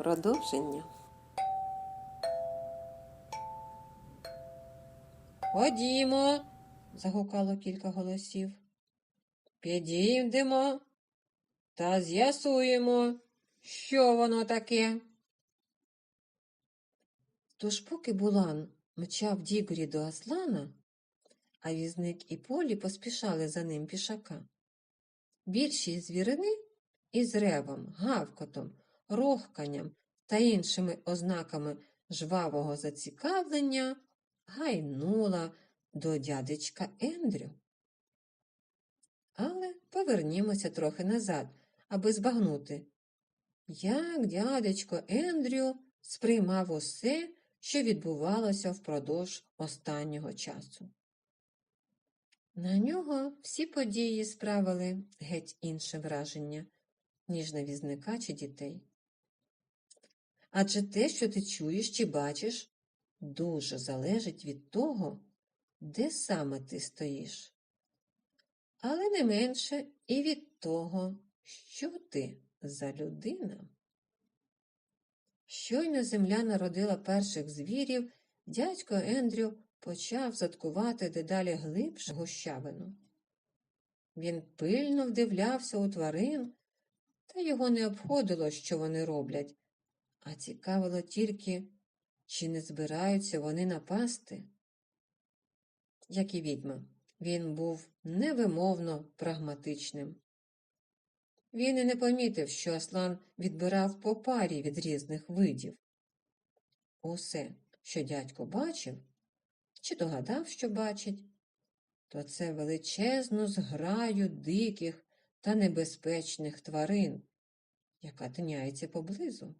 Продовження. Ходімо, загукало кілька голосів. Підійдемо та з'ясуємо, що воно таке. Тож поки Булан мчав Дігорі до Аслана, а візник і полі поспішали за ним пішака. Більшість звірини із ревом, гавкотом, рохканням та іншими ознаками жвавого зацікавлення гайнула до дядечка Ендрю. Але повернімося трохи назад, аби збагнути, як дядечко Ендрю сприймав усе, що відбувалося впродовж останнього часу. На нього всі події справили геть інше враження, ніж на візника чи дітей. Адже те, що ти чуєш чи бачиш, дуже залежить від того, де саме ти стоїш, але не менше і від того, що ти за людина. Щойно земля народила перших звірів, дядько Ендрю почав заткувати дедалі глибше гущавину. Він пильно вдивлявся у тварин, та його не обходило, що вони роблять, а цікавило тільки, чи не збираються вони напасти. Як і відьма, він був невимовно прагматичним. Він і не помітив, що Аслан відбирав по парі від різних видів. Усе, що дядько бачив, чи догадав, що бачить, то це величезну зграю диких та небезпечних тварин, яка тиняється поблизу.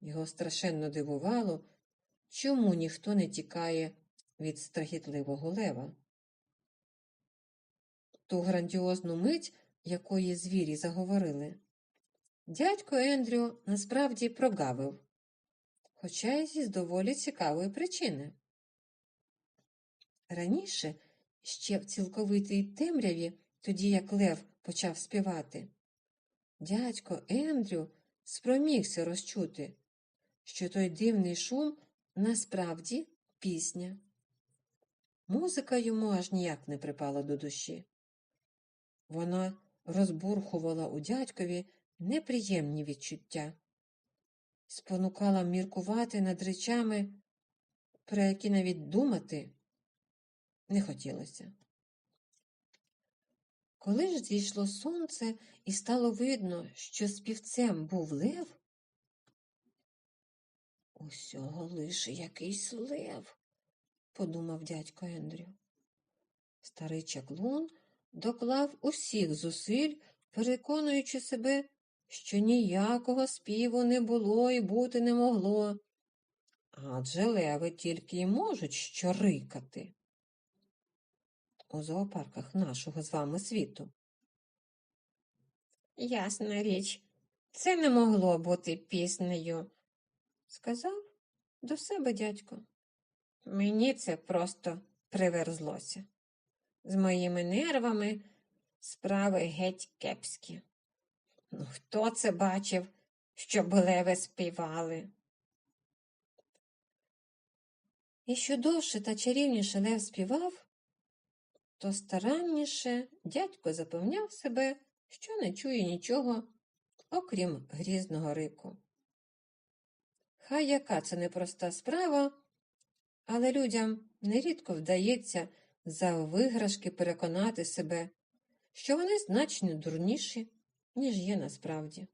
Його страшенно дивувало, чому ніхто не тікає від страхітливого лева. Ту грандіозну мить, якої звірі заговорили, дядько Ендрю насправді прогавив, хоча й зі доволі цікавої причини. Раніше, ще в цілковитій темряві, тоді як Лев почав співати, дядько Ендрю спромігся розчути, що той дивний шум насправді пісня. Музика йому аж ніяк не припала до душі. Вона розбурхувала у дядькові неприємні відчуття, спонукала міркувати над речами, про які навіть думати не хотілося. Коли ж зійшло сонце і стало видно, що співцем був лев, усього лише якийсь лев, подумав дядько Ендрю. Старий чаклун доклав усіх зусиль, переконуючи себе, що ніякого співу не було і бути не могло, адже леви тільки й можуть що рикати у зоопарках нашого з вами світу. Ясна річ, це не могло бути піснею, сказав до себе дядько. Мені це просто приверзлося. З моїми нервами справи геть кепські. Ну, хто це бачив, щоб леви співали? І що довше та чарівніше лев співав, то старанніше дядько запевняв себе, що не чує нічого, окрім грізного рику. Хай яка це непроста справа, але людям нерідко вдається за виграшки переконати себе, що вони значно дурніші, ніж є насправді.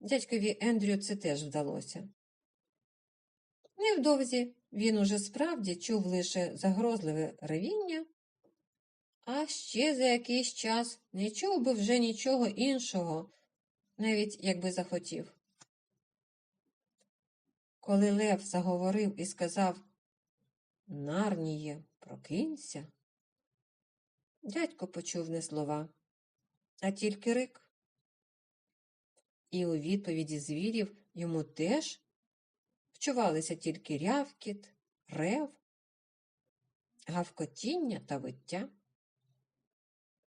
Дядькові Ендрю це теж вдалося. Невдовзі він уже справді чув лише загрозливе ревіння, а ще за якийсь час не чув би вже нічого іншого, навіть якби захотів. Коли Лев заговорив і сказав Нарніє, прокинься, дядько почув не слова, а тільки рик. І у відповіді звірів йому теж вчувалися тільки рявкіт, рев, гавкотіння та виття.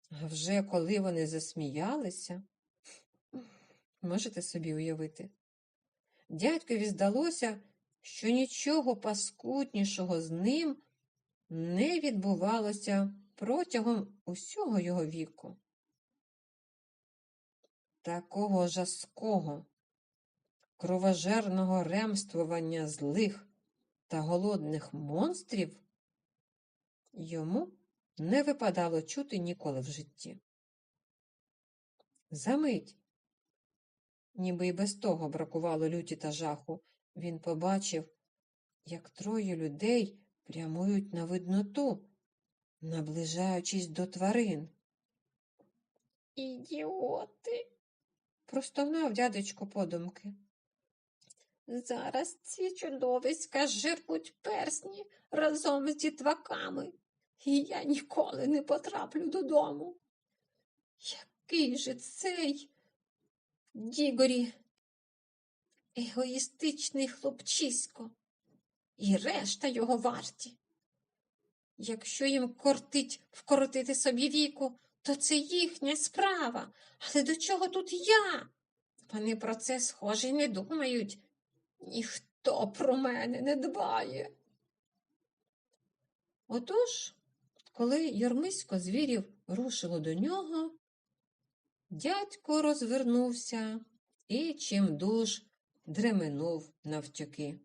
А вже коли вони засміялися, Можете собі уявити? Дядькові здалося, що нічого паскуднішого з ним не відбувалося протягом усього його віку. Такого жаского, кровожерного ремствування злих та голодних монстрів йому не випадало чути ніколи в житті. Замить, ніби й без того бракувало люті та жаху, він побачив, як троє людей прямують на видноту, наближаючись до тварин. Ідіоти, простогнав дядечко подумки. Зараз ці чудовиська жиркуть персні разом з дітваками, і я ніколи не потраплю додому. Який же цей Дігорі, егоїстичний хлопчисько, і решта його варті. Якщо їм кортить вкоротити собі віку, то це їхня справа. Але до чого тут я? Вони про це, схоже, й не думають. Ніхто про мене не дбає. Отож, коли Йормисько звірів рушило до нього, дядько розвернувся і чимдуж дременув навтюки.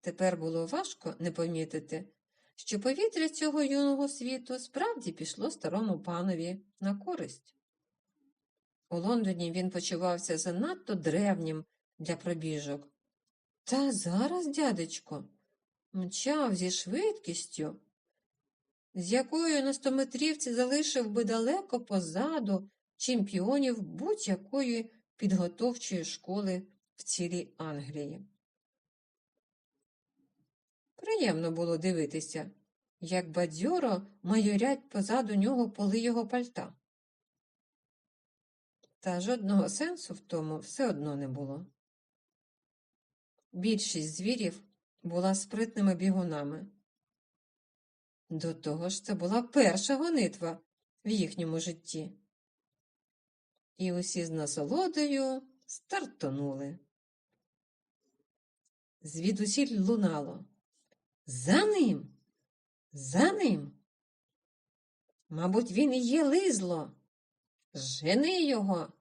Тепер було важко не помітити, що повітря цього юного світу справді пішло старому панові на користь. У Лондоні він почувався занадто древнім для пробіжок. Та зараз, дядечко, мчав зі швидкістю, з якою на стометрівці залишив би далеко позаду чемпіонів будь-якої підготовчої школи в цілій Англії. Приємно було дивитися, як бадьоро майорять позаду нього поли його пальта. Та жодного сенсу в тому все одно не було. Більшість звірів була спритними бігунами. До того ж, це була перша гонитва в їхньому житті. І усі з насолодою стартонули. Звідусіль лунало. За ним, за ним. Мабуть, він і є лизло. Жени його,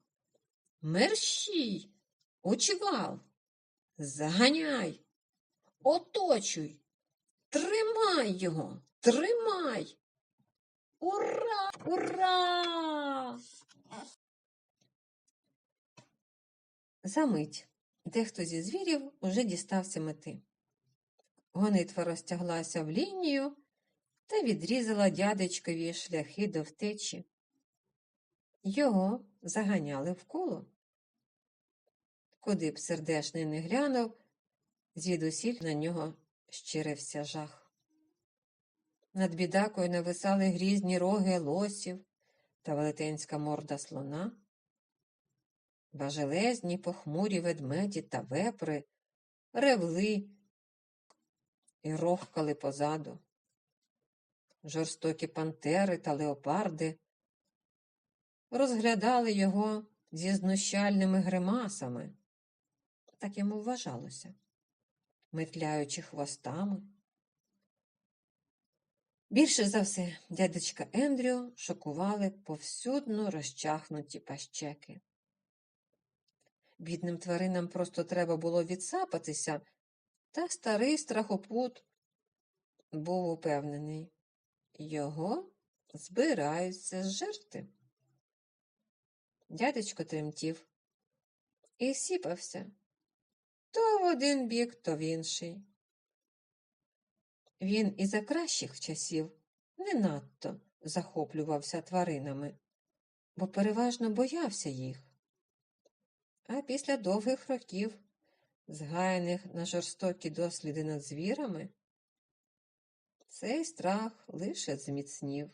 мерщій, очівал, заганяй, оточуй, тримай його, тримай. Ура! Ура! Замить дехто зі звірів уже дістався мети. Гонитва розтяглася в лінію та відрізала дядечкові шляхи до втечі. Його заганяли в коло. Куди б сердешний не глянув, звідусіль на нього щирився жах. Над бідакою нависали грізні роги лосів та велетенська морда слона. Важелезні похмурі ведмеді та вепри ревли і рохкали позаду. Жорстокі пантери та леопарди розглядали його зі знущальними гримасами, так йому вважалося, метляючи хвостами. Більше за все дядечка Ендрю шокували повсюдно розчахнуті пащеки. Бідним тваринам просто треба було відсапатися, та старий страхопут був упевнений. Його збираються зжерти. Дядечко тремтів і сіпався то в один бік, то в інший. Він і за кращих часів не надто захоплювався тваринами, бо переважно боявся їх. А після довгих років, згаяних на жорстокі досліди над звірами, цей страх лише зміцнів.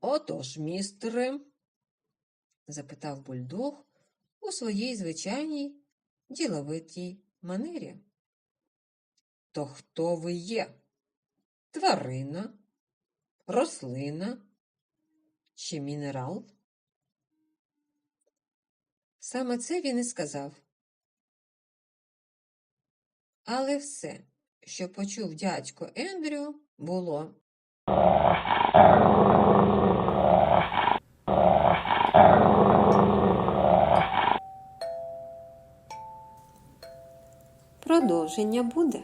Отож, містере, запитав бульдог у своїй звичайній діловитій манері. То хто ви є? Тварина, рослина чи мінерал? Саме це він і сказав. Але все, що почув дядько Ендрю, було. Продовження буде.